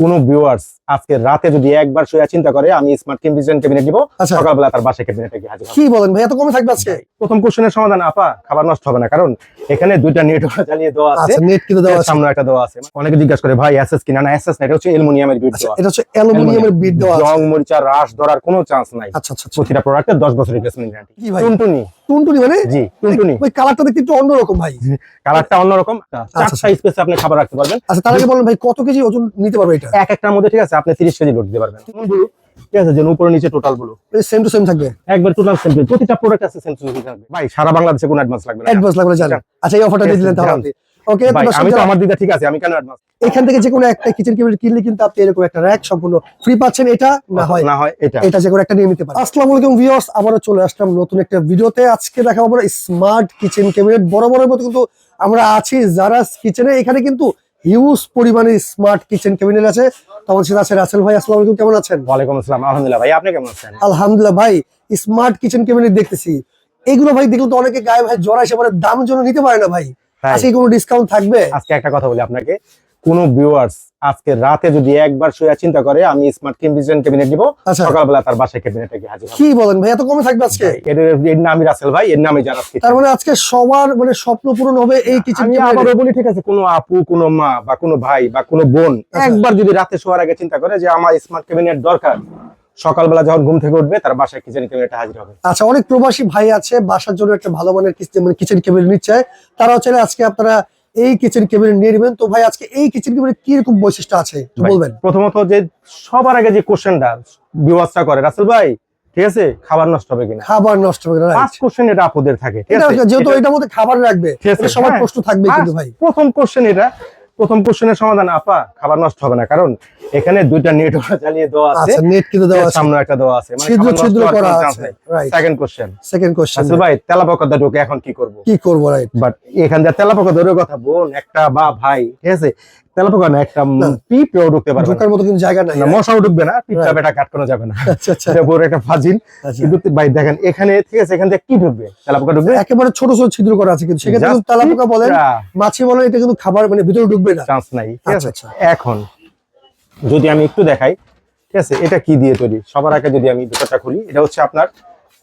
কোন ভিউয়ার্স আজকে রাতে যদি একবার শুয়ে চিন্তা করে আমি স্মার্ট কিচেন ক্যাবিনেট দিব আচ্ছা। সকালবেলা তার বাসায় ক্যাবিনেটে গিয়ে হাজির কি বলেন ভাই এত কমে থাকবে আজকে? প্রথম কোশ্চেনের সমাধান আপা খাবার নষ্ট হবে না কারণ এখানে দুইটা নেটওয়ার্ক চালিয়ে দেওয়া আছে। আচ্ছা নেট কিন্তু দেওয়া আছে। সামনে একটা দেওয়া আছে। অনেকে জিজ্ঞাসা করে ভাই এসএস কিনা? না এসএস না এটা হচ্ছে অ্যালুমিনিয়ামের বিট আচ্ছা দেওয়া এটা হচ্ছে অ্যালুমিনিয়ামের বিট দেওয়া আছে। জং মরিচা রাস ধরার কোনো চান্স নাই। আচ্ছা আচ্ছা আচ্ছা। প্রতিটা প্রোডাক্টের 10 বছর রিপ্লেসমেন্ট গ্যারান্টি কি ভাই? টুনটুনি টুনটুনি মানে জি টুনটুনি। ওই কালারটা দেখতে একটু অন্যরকম ভাই। কালারটা অন্যরকম। চারটা স্পেসে আপনি খাবার রাখতে পারবেন। আচ্ছা তার আগে বলেন ভাই কত কেজি ওজন নিতে পারবে এটা? এক একটার মধ্যে ঠিক আছে আপনি 30 কেজি লোড দিতে পারবেন। ঠিক আছে যেন উপরে নিচে টোটালগুলো সেম টু সেম থাকবে? একবার টোটাল সেম প্রতিটা প্রোডাক্ট আছে সেম থাকবে। ভাই সারা বাংলাদেশে কোনো অ্যাডভান্স লাগবে না। অ্যাডভান্স লাগবে জানেন আচ্ছা এই অফারটা দিয়ে দিলেন তাহলে ওকে আমি তো আমার ঠিক আছে আমি কেন অ্যাডভান্স এখান থেকে যে কোনো একটা কিচেন কেবিনেট কিনলে কিন্তু আপনি এরকম একটা র্যাক সম্পূর্ণ ফ্রি পাচ্ছেন এটা না হয়। না হয় এটা। এটা যে কোনো একটা নিয়ে নিতে পারেন। আসসালামু আলাইকুম ভিউয়ার্স আবারও চলে আসলাম নতুন একটা ভিডিওতে আজকে দেখাবো আমরা স্মার্ট কিচেন ক্যাবিনেট বড় বড় মতো কিন্তু আমরা আছি যারা কিচেনে এখানে কিন্তু হিউজ পরিমাণে স্মার্ট কিচেন ক্যাবিনেট আছে। তখন সেটা আছে রাসেল ভাই আসসালামু আলাইকুম কেমন আছেন? ওয়ালাইকুম আসসালাম আলহামদুলিল্লাহ ভাই আপনি কেমন আছেন? আলহামদুলিল্লাহ ভাই স্মার্ট কিচেন ক্যাবিনেট দেখতেছি। এগুলো ভাই দেখলে তো অনেকে গায়ে ভাই জড়া এসে পরে দাম জন্য নিতে পারে না ভাই। আজকে কোনো ডিসকাউন্ট থাকবে? আজকে একটা কথা বলি আপনাকে। কোন ভিউয়ার্স আজকে রাতে যদি একবার শুয়ে চিন্তা করে আমি স্মার্ট কিচেন ক্যাবিনেট দিব সকালবেলা তার বাসায় ক্যাবিনেটে গিয়ে হাজির কি বলেন ভাই এত কমে থাকবে আজকে? এর এর নামই রাসেল ভাই এর নামই জানাস তার মানে আজকে সবার মানে স্বপ্ন পূরণ হবে এই কিচেন আমি আবারও বলি ঠিক আছে কোনো আপু কোনো মা বা কোনো ভাই বা কোনো বোন আচ্ছা। একবার যদি রাতে শোয়ার আগে চিন্তা করে যে আমার স্মার্ট ক্যাবিনেট দরকার সকালবেলা যখন ঘুম থেকে উঠবে তার বাসায় কিচেন ক্যাবিনেটে হাজির হবে। আচ্ছা অনেক প্রবাসী ভাই আছে বাসার জন্য একটা ভালো মানের মানে কিচেন কেবিনেট নিচ্ছে। তারা হচ্ছে আজকে আপনারা এই কিচেন কেবিনেট নিয়ে নেবেন। তো ভাই আজকে এই কিচেন কেবিনেট কি রকম বৈশিষ্ট্য আছে বলবেন? প্রথমত যে সবার আগে যে কোশ্চেনটা বিওয়াজটা করে রাসেল ভাই ঠিক আছে? খাবার নষ্ট হবে কিনা? খাবার নষ্ট হবে না right? পাঁচ কোশ্চেন এটা আপুদের থাকে ঠিক এটা আছে? যেহেতু এটা- এটার মধ্যে খাবার রাখবে এটা সবার হ্যাঁ। প্রশ্ন থাকবে কিন্তু ভাই। প্রথম কোশ্চেন এটা প্রথম কোশ্চেনের সমাধান আপা খাবার নষ্ট হবে না কারণ এখানে দুইটা নেটওয়ার্ক চালিয়ে দেওয়া আছে। আচ্ছা নেট কিন্তু দেওয়া আছে। সামনে একটা দেওয়া আছে। ছিদ্র ছিদ্র করা আছে। Right second question second question আসলে ভাই তেলাপোকা ঢুকে এখন কি করব? কি করব রাইট বাট এখান দিয়ে তেলাপোকা ধরে কথা বোন একটা বা ভাই ঠিক আছে? তেলাপোকা না একটা। পিঁপড়েও ঢুকতে পারবে। ঢোকার মতো কিন্তু জায়গা নাই না মশাও ঢুকবে না পিঁপড়া Right. বেটা কাটকানো যাবে না। আচ্ছা আচ্ছা। এটা বড় একটা ফাজিল। আচ্ছা। কিন্তু ভাই দেখেন এখানে ঠিক আছে এখান থেকে কি ঢুকবে? তেলাপোকা ঢুকবে? একেবারে ছোট ছোট ছিদ্র করা আছে কিন্তু। সেক্ষেত্রে তেলাপোকা বলেন মাছি বলেন এটা কিন্তু খাবার মানে ভিতরে ঢুকবে না। চান্স নাই ঠিক আচ্ছা, আছে আচ্ছা। এখন যদি আমি একটু দেখাই ঠিক আছে? এটা কি দিয়ে তৈরি? সবার আগে যদি আমি ভিতরটা খুলি এটা হচ্ছে আপনার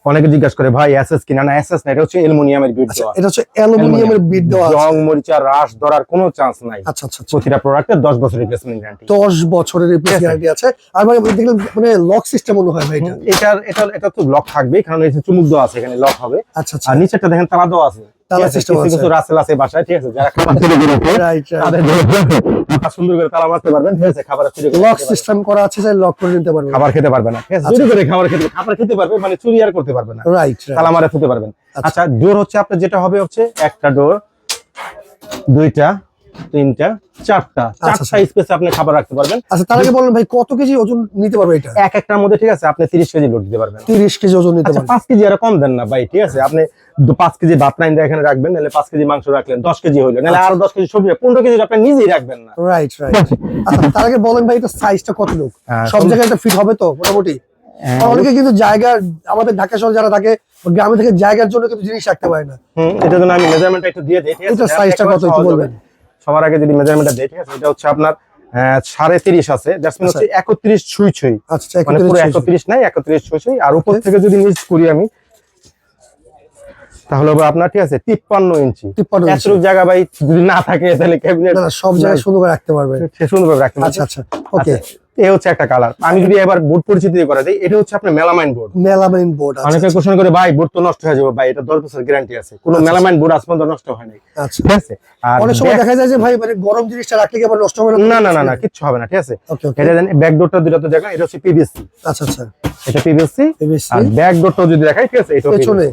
অনেকে জিজ্ঞাসা করে ভাই এসএস কিনা না এসএস না এটা হচ্ছে অ্যালুমিনিয়ামের বিট আচ্ছা দেওয়া এটা হচ্ছে অ্যালুমিনিয়ামের বিট দেওয়া আছে। জং মরিচা রাস ধরার কোনো চান্স নাই। আচ্ছা আচ্ছা আচ্ছা। প্রতিটা প্রোডাক্টের 10 বছর রিপ্লেসমেন্ট গ্যারান্টি দশ বছরের রিপ্লেস ঠিক আছে। গ্যারান্টি আছে। আর ভাই দেখলাম মানে লক সিস্টেম মনে হয় ভাই এটা? এটা এটা তো লক থাকবে কারণ এই চুমুক দেওয়া আছে এখানে লক হবে। আচ্ছা আচ্ছা। আর নিচেরটা দেখেন তালা দেওয়া আছে। তালা ঠিক আছে? কিছু রাসেল আছে বাসায় ঠিক আছে? যারা খাবার তৈরি করে তাদের সুন্দর করে তালা মারতে পারবেন ঠিক আছে? খাবার চুরি করে লক সিস্টেম করা আছে চাই লক করে নিতে পারবেন। খাবার খেতে পারবে না ঠিক আছে? আচ্ছা। চুরি করে খাবার খেতে খাবার খেতে পারবে মানে চুরি আর করতে পারবে না। রাইট তালা মারে খেতে পারবেন। আচ্ছা। আচ্ছা ডোর হচ্ছে আপনার যেটা হবে হচ্ছে একটা ডোর দুইটা তিনটা চারটা। আচ্ছা, চারটা স্পেসে আপনি খাবার রাখতে পারবেন। আচ্ছা তার আগে বলেন ভাই কত কেজি ওজন নিতে পারবে এটা? এক একটার মধ্যে ঠিক আছে আপনি তিরিশ কেজি লোড দিতে পারবেন। তিরিশ কেজি ওজন নিতে আচ্ছা পারবে পাঁচ কেজি আর কম দেন না ভাই ঠিক আছে? আপনি দু- পাঁচ কেজি ভাত লাইন এখানে রাখবেন নাহলে পাঁচ কেজি মাংস রাখলেন দশ কেজি হইল নাহলে আরও দশ কেজি সবজি পনেরো কেজি আপনি নিজেই রাখবেন না। রাইট রাইট আচ্ছা তার আগে বলেন ভাই এটা সাইজটা কত লোক? হ্যাঁ, সব জায়গায় এটা ফিট হবে তো মোটামুটি? হ্যাঁ, অনেকে কিন্তু জায়গা আমাদের ঢাকা শহর যারা থাকে গ্রামে থেকে জায়গার জন্য কিন্তু জিনিস রাখতে পারে না। এটার জন্য আমি মেজারমেন্টটা একটু দিয়ে দিই এটা সাইজটা কত একটু বলবেন। সবার আগে যদি মেজারমেন্টটা দেখি ঠিক আছে এটা হচ্ছে আপনার সাড়ে তিরিশ আছে। জাসমিন হচ্ছে একত্রিশ ছুঁই ছুঁই। আচ্ছা মানে পুরো 31 একত্রিশ নাই একত্রিশ ছুঁই ছুঁই। আর উপর থেকে যদি নিচ করি আমি তাহলে হবে আপনার ঠিক আছে তিপ্পান্ন ইঞ্চি। 53 ইঞ্চি। এতটুকু জায়গা ভাই যদি না থাকে তাহলে ক্যাবিনেট সব জায়গায় সুন্দর করে রাখতে পারবে। সুন্দর রাখতে পারবে। আচ্ছা আচ্ছা ওকে। আচ্ছা, হচ্ছে একটা কালার আমি যদি এবার বোর্ড পরিচিতি করা যায় এটা হচ্ছে আপনার মেলামাইন বোর্ড মেলামাইন বোর্ড অনেকে আচ্ছা। কোশ্চেন করে ভাই বোর্ড তো নষ্ট হয়ে যাবে ভাই এটা দশ বছর গ্যারান্টি আছে। কোনো আচ্ছা, মেলামাইন বোর্ড আজ পর্যন্ত নষ্ট হয় নাই। আচ্ছা। ঠিক আছে? আর অনেক সময় দেখা যায় যে ভাই মানে গরম জিনিসটা রাখলে কি আবার নষ্ট হবে না? না না না কিচ্ছু হবে না ঠিক আছে? এটা জানি ব্যাক ডোরটা দুটো তো দেখা এটা হচ্ছে পিভিসি আচ্ছা আচ্ছা। এটা পিভিসি আর ব্যাক ডোরটাও যদি দেখাই ঠিক আছে এটা পেছনে।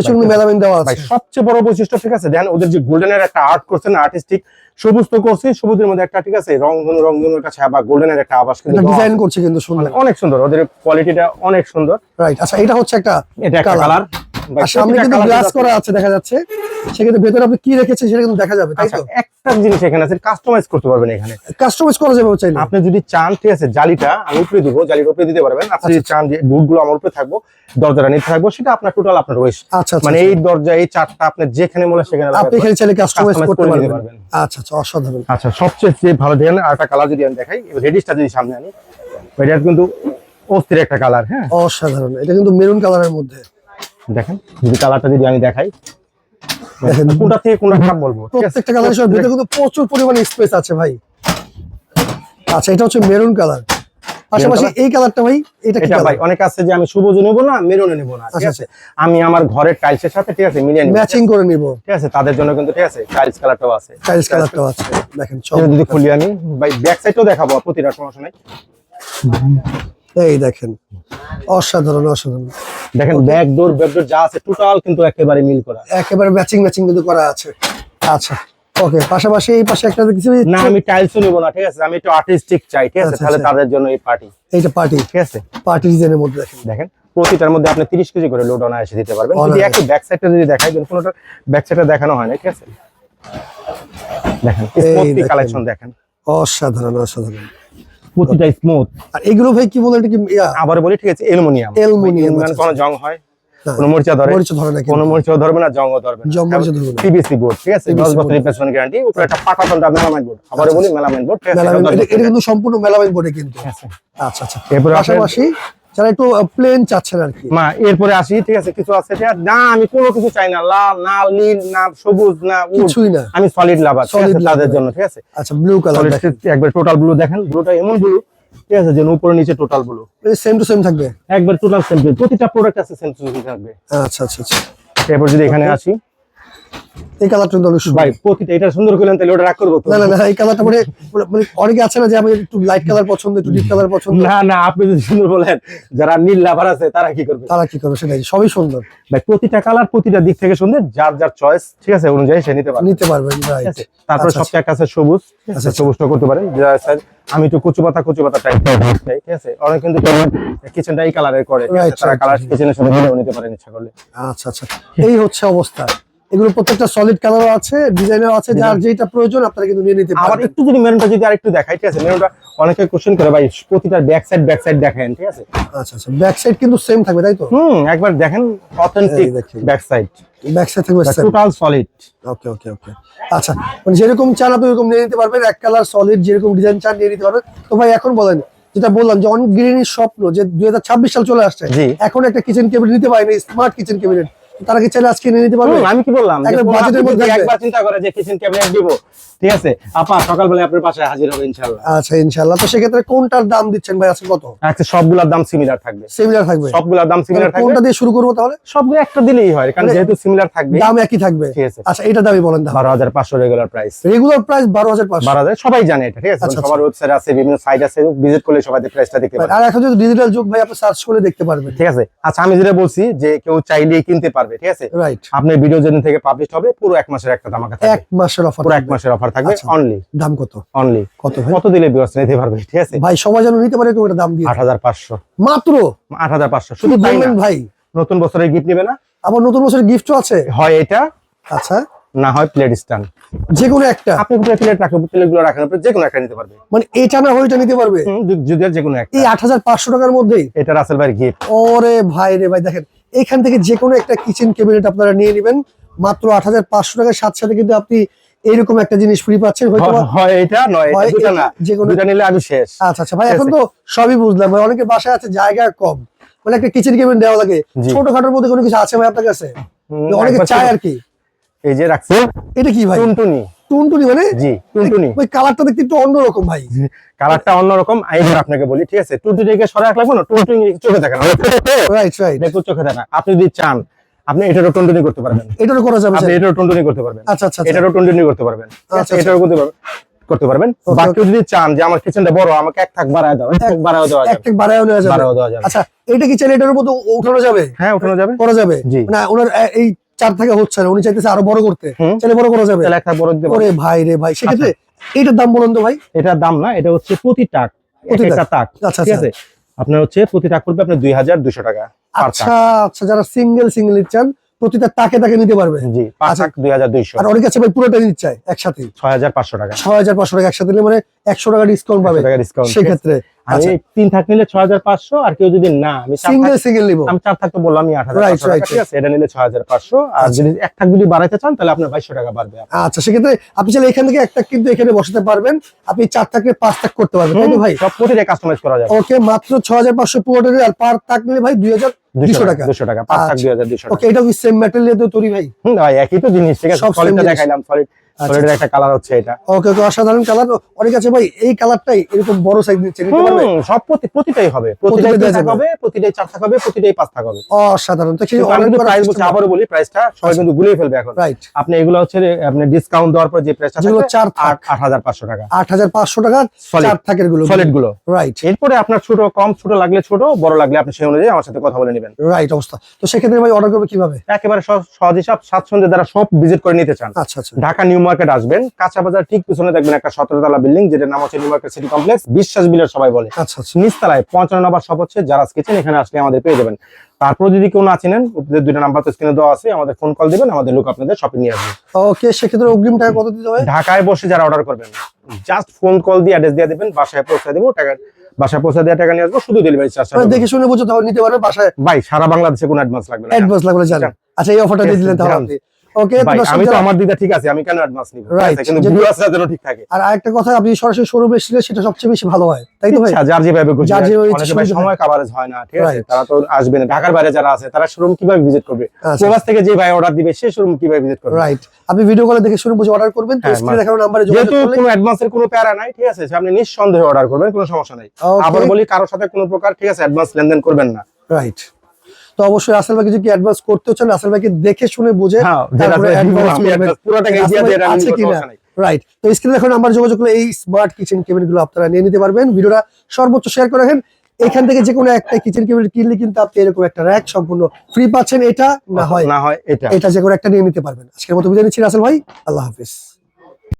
পেছনে মেলামাইন দেওয়া আছে। সবচেয়ে বড় বৈশিষ্ট্য ঠিক আছে দেখেন ওদের যে গোল্ডেনের একটা আর্ট করছেন আর্টিস্টিক সবুজ তো করছে সবুজের মধ্যে একটা ঠিক আছে রং রংধনুর কাছে আবার গোল্ডেনের একটা আবাস কিন্তু ডিজাইন করছে কিন্তু সুন্দর। অনেক সুন্দর ওদের কোয়ালিটিটা অনেক সুন্দর। রাইট আচ্ছা এটা হচ্ছে একটা এটা একটা। কালার সামনে কিন্তু গ্লাস করা আছে দেখা যাচ্ছে। সেক্ষেত্রে ভেতরে আপনি কি রেখেছেন সেটা কিন্তু দেখা যাবে তাই আচ্ছা তো? একটা জিনিস এখানে আছে কাস্টমাইজ করতে পারবেন এখানে। কাস্টমাইজ করা যাবে চাইলে। আপনি যদি চান ঠিক আছে জালিটা আমি উপরে দিব জালির উপরে দিতে পারবেন। আপনি যদি চান যে বুটগুলো আমার উপরে থাকব দরজাটা নিতে থাকব সেটা আপনার টোটাল আপনার ওয়েস্ট আচ্ছা আচ্ছা মানে এই দরজা এই চারটা আপনি যেখানে মনে সেখানে আপনি এখানে চাইলে কাস্টমাইজ করতে পারবেন। পারবেন। আচ্ছা আচ্ছা অসাধারণ। আচ্ছা সবচেয়ে যে ভালো দেখেন আর একটা কালার যদি আমি দেখাই রেডিশটা যদি সামনে আনি এটা কিন্তু অস্থির একটা কালার হ্যাঁ। অসাধারণ এটা কিন্তু মেরুন কালারের মধ্যে। দেখেন যদি কালারটা যদি আমি দেখাই। কোনটা থেকে কোনটা খারাপ বলব? প্রত্যেকটা কালারের সব ভিতরে কিন্তু প্রচুর পরিমাণে স্পেস আছে ভাই। আচ্ছা এটা হচ্ছে মেরুন কালার পাশাপাশি এই কালারটা ভাই এটা কি ভাই অনেক আছে যে আমি সবুজ নেব না মেরুনে নেব না ঠিক আচ্ছা, আছে? আমি আমার ঘরের টাইলসের সাথে ঠিক আছে মিলিয়ে নিব। ম্যাচিং করে নিব। ঠিক আছে তাদের জন্য কিন্তু ঠিক আছে টাইলস কালারটাও আছে। টাইলস কালারটাও আছে? দেখেন যদি খুলি আমি ভাই ব্যাক সাইডটাও দেখাবো প্রতিটা সমস্যা নাই। এই দেখেন অসাধারণ অসাধারণ। দেখেন ব্যাক ডোর ব্যাক ডোর যা আছে টোটাল কিন্তু একেবারে মিল করা। একেবারে ম্যাচিং ম্যাচিং কিন্তু করা আছে। আচ্ছা ওকে পাশাপাশি এই পাশে একটা দেখছি না আমি টাইলসও নেব না ঠিক আছে? আমি একটু আর্টিস্টিক চাই ঠিক আছে? আচ্ছা, তাহলে আচ্ছা। তাদের জন্য এই পার্টি এইটা পার্টি ঠিক আছে? পার্টি ডিজাইনের মধ্যে দেখেন। দেখেন প্রতিটার মধ্যে আপনি 30 কেজি করে লোড অনায়াসে দিতে পারবেন। যদি। একটু ব্যাক সাইডটা যদি দেখাই দেন কোনোটা ব্যাক সাইডটা দেখানো হয় না ঠিক আছে? দেখেন এই দেখেন। কালেকশন দেখেন। অসাধারণ অসাধারণ। প্রতিটা স্মুথ আর এগুলো ভাই কি বলে এটা কি আবার বলি ঠিক আছে অ্যালুমিনিয়াম। অ্যালুমিনিয়াম মানে আচ্ছা, কোনো জং হয়। কোনো মরিচা ধরে। মরিচা ধরে না কোনো কিন্তু। ধরবে না জংও ধরবে না। জং মরিচা ধরবে না। পিবিসি বোর্ড ঠিক আছে? 10 বছর রিপ্লেসমেন্ট গ্যারান্টি উপরে একটা পাকা তন্ডা মেলামাইন বোর্ড আবার বলি মেলামাইন বোর্ড ঠিক আছে? মেলামাইন এটা এটা 10 এটা কিন্তু সম্পূর্ণ মেলামাইন বোর্ডে কিন্তু। আচ্ছা আচ্ছা। এরপরে পাশাপাশি যারা একটু প্লেন চাচ্ছেন আর কি। মা এরপরে আসি ঠিক আছে? কিছু আছে না আমি কোনো কিছু চাই না। লাল না নীল না সবুজ না কিছুই না। আমি সলিড লাভার তাদের জন্য ঠিক আছে? আচ্ছা ব্লু কালার একবার টোটাল ব্লু দেখেন। ব্লুটা এমন ব্লু ঠিক আছে যেন উপরে নিচে total blue same to same থাকবে? একবার টোটাল সেম প্রতিটা প্রোডাক্ট আছে সেম থাকবে। আচ্ছা আচ্ছা আচ্ছা। এরপর যদি এখানে আসি এই কালারটা অনেক ভাই প্রতিটা এটা সুন্দর করলেন তাহলে ওটা রাগ করব না না না এই কালারটা মানে মানে অনেকে আছে না যে আমি একটু লাইট কালার পছন্দ একটু ডিপ কালার পছন্দ। না না আপনি যদি সুন্দর বলেন যারা নীল লাভার আছে তারা কি করবে? তারা কি করবে সেটাই সবই সুন্দর। ভাই প্রতিটা কালার প্রতিটা দিক থেকে সুন্দর যার যার চয়েস ঠিক আছে অনুযায়ী সে নিতে পারবে। নিতে পারবেন রাইট তারপরে আচ্ছা, সবচেয়ে আছে সবুজ আছে আচ্ছা, আচ্ছা। সবুজটা করতে পারেন। আমি একটু কচু পাতা কচু পাতা টাইপ ঠিক আছে? অনেক কিন্তু কিচেনটা এই কালারের করে তারা কালার. কিচেনের সাথে মিলেও নিতে পারেন ইচ্ছা করলে। আচ্ছা আচ্ছা। এই হচ্ছে অবস্থা। এগুলো প্রত্যেকটা সলিড কালার আছে ডিজাইনও আছে যার যেটা প্রয়োজন আপনারা কিন্তু নিয়ে নিতে আবার একটু যদি মেরুনটা যদি আরেকটু দেখাই ঠিক আছে? মেরুনটা অনেকে কোশ্চেন করে ভাই প্রতিটার ব্যাক সাইড ব্যাক সাইড দেখেন ঠিক আছে? আচ্ছা আচ্ছা ব্যাক সাইড কিন্তু সেম থাকবে তাই তো? হুম একবার দেখেন authentic back side back side থাকবে total solid okay okay okay আচ্ছা মানে যেরকম চান আপনি এরকম নিয়ে নিতে পারবেন এক কালার সলিড যেরকম ডিজাইন চান নিয়ে নিতে পারবেন। তো ভাই এখন বলেন যেটা বললাম যে অনেক গৃহিণীর স্বপ্ন যে দুই সাল চলে আসছে। এখন একটা কিচেন ক্যাবিনেট নিতে পারেনি স্মার্ট কিচেন ক্যাবিনেট তারা কি চাইলে আজকে নিয়ে নিতে পারবে? আমি কি বললাম? একবার মধ্যে চিন্তা করে যে কিচেন ক্যাবিনেট দিব ঠিক আছে? আপা সকালবেলা আপনার পাশে হাজির হবে ইনশাআল্লাহ। আচ্ছা ইনশাল্লাহ তো সেক্ষেত্রে কোনটার দাম দিচ্ছেন ভাই আজকে কত? আচ্ছা সবগুলোর দাম সিমিলার থাকবে। সিমিলার থাকবে? সবগুলোর দাম সিমিলার থাকবে কোনটা দিয়ে শুরু করব তাহলে? সবগুলো একটা দিলেই হয় কারণ মানে যেহেতু সিমিলার থাকবে। দাম একই থাকবে। ঠিক আছে। আচ্ছা এটা দামই বলেন দাম বারো হাজার পাঁচশো রেগুলার প্রাইস রেগুলার প্রাইস বারো হাজার পাঁচশো। বারো হাজার সবাই জানে এটা ঠিক আছে? আচ্ছা, সবার ওয়েবসাইট আছে বিভিন্ন সাইট আছে ভিজিট করলে সবাই প্রাইসটা দেখতে পারে আর এখন যদি ডিজিটাল যুগ ভাই আপনি সার্চ করে দেখতে পারবেন। ঠিক আছে? আচ্ছা আমি যেটা বলছি যে কেউ চাইলেই কিনতে পারবে। ঠিক আছে? রাইট আপনার ভিডিও যেদিন থেকে পাবলিশ হবে পুরো এক মাসের একটা দামাকা এক মাসের অফার পুরো এক মাসের অফার থাকবে আচ্ছা। অনলি দাম কত? অনলি কত কত দিলে বিয়স নিতে পারবে ঠিক আছে? ভাই সবাই যেন নিতে পারে এরকম একটা দাম দিয়ে। আট হাজার পাঁচশো। মাত্র? আট হাজার পাঁচশো। শুধু শুধু তাই না? ভাই? নতুন বছরের গিফট নেবে না? আবার নতুন বছরের গিফটও আছে? হয় এটা আচ্ছা। না হয় প্লেট স্ট্যান্ড যে কোনো একটা। আপনি উপরে প্লেট রাখেন প্লেটগুলো রাখেন আপনি যে কোনো একটা নিতে পারবে। মানে এটা না এটা নিতে পারবে? যদি- যে কোনো একটা। এই আট হাজার পাঁচশো টাকার মধ্যেই? এটা রাসেল ভাইয়ের গিফট ওরে ভাই রে ভাই দেখেন এখান থেকে যে কোনো একটা কিচেন ক্যাবিনেট আপনারা নিয়ে নেবেন। মাত্র আট হাজার পাঁচশো টাকার সাথে সাথে কিন্তু আপনি এইরকম একটা জিনিস ফ্রি পাচ্ছেন। হয়তো হয় এটা নয় এটা দুটা এটা, না যে কোনো- দুটা নিলে আমি শেষ। আচ্ছা আচ্ছা ভাই এখন তো সবই বুঝলাম ভাই অনেকের বাসায় আছে জায়গা কম। মানে একটা কিচেন কেবিন দেওয়া লাগে। ছোটখাটোর মধ্যে কোনো কিছু আছে ভাই আপনার কাছে? অনেকে চায় আর কি। এই যে রাখছে। এটা কি ভাই? টুনটুনি। টুনটুনি মানে? জি টুনটুনি। ওই কালারটা দেখতে একটু অন্যরকম ভাই। কালারটা অন্যরকম আপনাকে বলি ঠিক আছে? টুনটুনিকে সরে রাখলাম না টুনটুনি চোখে দেখেন রাইট রাইট দেখো চোখে দেখেন আপনি যদি চান আপনি এটারও টুনটুনি করতে পারবেন। এটারও করা যাবে আপনি এটারও টুনটুনি করতে পারবেন। আচ্ছা আচ্ছা আচ্ছা। এটারও টুনটুনি করতে পারবেন। আচ্ছা, আচ্ছা। এটারও করতে পারবেন। করতে পারবেন। বাকি যদি চান যে আমার কিচেনটা বড় আমাকে এক থাক বাড়ায় দাও এক বাড়ায় দেওয়া এক যাবে। থেকে বাড়ায় দেওয়া যাবে। আচ্ছা এটা কি চাইলে এটার মধ্যে উঠানো যাবে? হ্যাঁ উঠানো যাবে। করা যাবে। না ওনার এই চার থেকে হচ্ছে না উনি চাইতেছে আরও বড় করতে। চাইলে বড় করা যাবে। ওরে ভাই রে ভাই সেক্ষেত্রে এইটার দাম বলুন তো ভাই। এটার দাম না এটা হচ্ছে প্রতি টাক প্রতি একটা তাক আচ্ছা, ঠিক আচ্ছা। আছে? আপনার হচ্ছে প্রতি টাক পড়বে আপনার দুই হাজার দুশো টাকা আচ্ছা আচ্ছা যারা সিঙ্গেল সিঙ্গেল চান প্রতিটা তাকে তাকে নিতে পারবে। জি পাঁচ আচ্ছা। টাক দুই হাজার দুইশো। আর অনেক আছে ভাই পুরোটা নিতে চায় একসাথে। ছয় হাজার পাঁচশো টাকা। ছয় হাজার পাঁচশো টাকা একসাথে নিলে মানে একশো টাকা ডিসকাউন্ট পাবে। টাকা ডিসকাউন্ট সেক্ষেত্রে আমি তিন থাক নিলে ছয় হাজার পাঁচশো আর কেউ যদি না আমি সিঙ্গেল সিঙ্গেল নিবো। আমি চার থাক তো বললাম আট হাজার Right, পাঁচশো টাকা, right, ঠিক আছে? এটা নিলে ছয় হাজার পাঁচশো আর। যদি এক থাক যদি বাড়াইতে চান তাহলে আপনার বাইশশো টাকা বাড়বে। আচ্ছা সেক্ষেত্রে আপনি চাইলে এখান থেকে একটা কিন্তু এখানে বসাতে পারবেন। আপনি চার থাকলে পাঁচ থাক করতে পারবেন তাই ভাই? সব প্রতিটা কাস্টমাইজ করা যাবে। ওকে মাত্র ছ হাজার পাঁচশো পুরোটা আর পার থাক নিলে ভাই দুই হাজার দুশো টাকা। দুশো টাকা পাঁচ থাক আচ্ছা। দুই হাজার দুশো টাকা। এটা কি সেম ম্যাটেরিয়াল দিয়ে তৈরি ভাই? হুম, ভাই একই তো জিনিস ঠিক আছে? সলিডটা দেখাইলাম সলিড সলিডের একটা কালার হচ্ছে এটা। ওকে ওকে অসাধারণ কালার অনেক আছে ভাই এই কালারটাই এরকম বড় সাইজ নিচ্ছে নিতে পারবে? সব প্রতি প্রতিটাই হবে। প্রতিটাই প্রতিটাই থাক হবে প্রতিটাই চার থাক হবে প্রতিটাই পাঁচ থাক হবে। অসাধারণ। তো কিন্তু আমি প্রাইস বলছি আবারও বলি প্রাইসটা সবাই কিন্তু গুলিয়ে ফেলবে এখন। রাইট আপনি এগুলো হচ্ছে আপনি ডিসকাউন্ট দেওয়ার পর যে প্রাইসটা যেগুলো থাকবে থাক। আট আট হাজার পাঁচশো টাকা। আট হাজার পাঁচশো টাকা চার থাকেরগুলো। সলিডগুলো। রাইট এরপরে আপনার ছোট কম ছোট লাগলে ছোট বড় লাগলে আপনি সেই অনুযায়ী আমার সাথে কথা বলে নেবেন। রাইট অবস্থা। তো সেক্ষেত্রে ভাই অর্ডার করবে কীভাবে? একেবারে সহজ হিসাব স্বাচ্ছন্দ্যে দ্বারা সব ভিজিট করে নিতে চান আচ্ছা আচ্ছা। ঢাকা নিউ মার্কেট আসবেন কাঁচা বাজার ঠিক পিছনে দেখবেন একটা সতেরো তলা বিল্ডিং যেটার নাম হচ্ছে নিউ মার্কেট সিটি কমপ্লেক্স বিশ্বাস বিলের সবাই বলে। আচ্ছা আচ্ছা। নিচতলায় পঞ্চান্ন নম্বর সব হচ্ছে যারা কিচেন এখানে আসলে আমাদের পেয়ে যাবেন। তারপর যদি কেউ না চিনেন দুইটা নাম্বার তো স্ক্রিনে দেওয়া আছে আমাদের ফোন কল দিবেন আমাদের লোক আপনাদের শপে নিয়ে আসবে। ওকে সেক্ষেত্রে অগ্রিম টাকা কত দিতে হবে? ঢাকায় বসে যারা অর্ডার করবেন জাস্ট ফোন কল দিয়ে অ্যাড্রেস দিয়ে দেবেন বাসায় পৌঁছে দেবো টাকা বাসায় পৌঁছে দেওয়া টাকা নিয়ে আসব শুধু ডেলিভারি চার্জ মানে দেখে শুনে বুঝে তাহলে নিতে পারবে বাসায় ভাই সারা বাংলাদেশে কোনো অ্যাডভান্স লাগবে না। অ্যাডভান্স লাগলে জানেন। আচ্ছা। এই অফারটা দিয়ে দিলেন তাহলে ওকে আমি তো আমার দিকটা ঠিক আছে আমি কেন অ্যাডভান্স নিব? কিন্তু ভিউয়ার্সরা যেন ঠিক থাকে। আর আরেকটা কথা আপনি সরাসরি শোরুমে এসেছিলে সেটা সবচেয়ে বেশি ভালো হয় তাই তো ভাই? ইচ্ছা, যার যেভাবে খুশি যার যেভাবে অনেকে ইচ্ছা ভাই সুবিধা সময় কাভারেজ হয় না ঠিক আছে? তারা তো আসবে না ঢাকার বাইরে যারা আছে তারা শোরুম কীভাবে ভিজিট করবে? আচ্ছা। প্রবাস থেকে যে ভাই অর্ডার দিবে সে শোরুম কীভাবে ভিজিট করবে? রাইট আপনি ভিডিও কলে দেখে বুঝে অর্ডার করবেন তো হ্যাঁ, স্ক্রিনে দেখানো নাম্বারে যোগাযোগ করলে কোনো অ্যাডভান্সের কোনো প্যারা নাই ঠিক আছে? আপনি নিঃসন্দেহে অর্ডার করবেন কোনো সমস্যা নাই। আবার বলি কারোর সাথে কোনো প্রকার ঠিক আছে অ্যাডভান্স লেনদেন করবেন না। রাইট তো অবশ্যই রাসেল ভাইকে যদি অ্যাডভান্স করতে চান? রাসেল ভাইকে দেখে শুনে বুঝে হ্যাঁ ভাই আছে কিনা রাইট তো স্ক্রিনে দেখুন আমার যোগাযোগ করলে এই স্মার্ট কিচেন কেবিনেটগুলো আপনারা নিয়ে নিতে পারবেন। ভিডিওটা সর্বোচ্চ শেয়ার করে রাখেন। এখান থেকে যে কোনো একটা কিচেন কেবিনেট কিনলে কিন্তু আপনি এরকম একটা র্যাক সম্পূর্ণ ফ্রি পাচ্ছেন। এটা না হয় না হয় এটা। এটা যে কোনো একটা নিয়ে নিতে পারবেন। আজকের মতো বিদায় নিচ্ছি রাসেল ভাই। আল্লাহ হাফিজ।